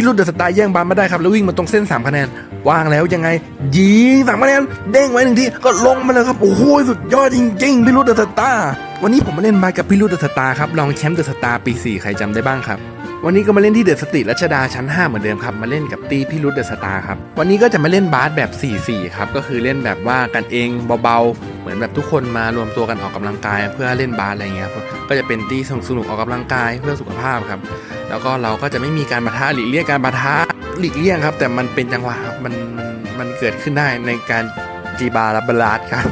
พี่รุดเดอะสตาร์แย่งบาสมาได้ครับ แล้ววิ่งมาตรงเส้น 3 คะแนน วางแล้วยังไง ยิงสามคะแนน เด้งไว้หนึ่งที ก็ลงมาเลยครับ โอ้โห สุดยอดจริงๆ พี่รุดเดอะสตาร์วันนี้ผมมาเล่นบากับพี่รุดเดอะสตาร์ครับ รองแชมป์เดอะสตาร์ปี 4 ใครจำได้บ้างครับวันนี้ก็มาเล่นที่เดอะสตรีทรัชดาชั้น 5 เหมือนเดิมครับ มาเล่นกับตีพี่รุดเดอะสตาร์ครับ วันนี้ก็จะมาเล่นบาสแบบ 4-4 ครับ ก็คือเล่นแบบว่ากันเองเบาๆ มือนแบบทุกคนมารวมตัวกันออกกำลังกายเพื่อเล่นบาสอะไรเงี้ยครับก็จะเป็นตีสนุกๆออกกำลังกายเพื่อสุขภาพครับ แล้วก็เราก็จะไม่มีการปะทะหลีกเลี่ยงการปะทะหลีกเลี่ยงครับ แต่มันเป็นจังหวะครับมันมันเกิดขึ้นได้ในการจีบารับบลาดครับ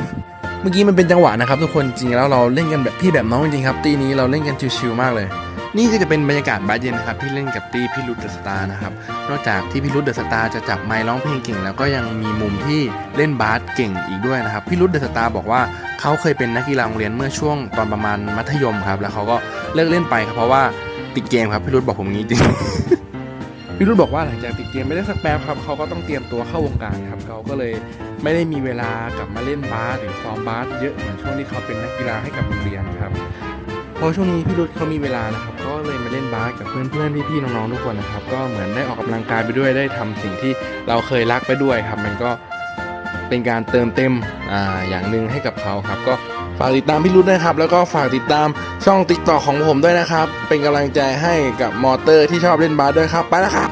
เมื่อกี้มันเป็นจังหวะนะครับ ทุกคนจริงแล้วเราเล่นกันแบบพี่แบบน้องจริงครับตีนี้เราเล่นกันชิวๆมากเลย นี่ก็จะเป็นบรรยากาศบาสเย็นนะครับที่เล่นกับตีพี่รุดเดอะสตาร์นะครับนอกจากที่พี่รุดเดอะสตาร์จะจับไมค์ร้องเพลงเก่ง แล้วก็ยังมีมุมที่เล่นบาสเก่งอีกด้วยนะครับพี่รุดเดอะสตาร์บอกว่าเขาเคยเป็นนักกีฬาโรงเรียนเมื่อช่วงตอนประมาณมัธยมครับแล้วเขาก็เลิกเล่นไปครับเพราะว่าติดเกมครับพี่รุดบอกผมงี้จริงพี่รุดบอกว่าหลังจากติดเกมไม่ได้สักแป๊บครับเขาก็ต้องเตรียมตัวเข้าวงการครับเขาก็เลยไม่ได้มีเวลากลับมาเล่นบาสหรือซ้อมบาสเยอะเหมือนช่วงที่เขาเป็นนักกีฬาให้กับโรงเรียนครับ เพราะช่วงนี้พี่รุดเขามีเวลานะครับ ก็เลยมาเล่นบาสกับเพื่อนๆพี่ๆน้องๆทุกคนนะครับ ก็เหมือนได้ออกกำลังกายไปด้วยได้ทำสิ่งที่เราเคยรักไปด้วยครับ มันก็เป็นการเติมเต็มอ่าอย่างหนึ่งให้กับเขาครับ ก็ฝากติดตามพี่รุดด้วยครับ แล้วก็ฝากติดตามช่องติ๊กต็อกของผมด้วยนะครับ เป็นกำลังใจให้กับมอเตอร์ที่ชอบเล่นบาสด้วยครับไปแล้วครับ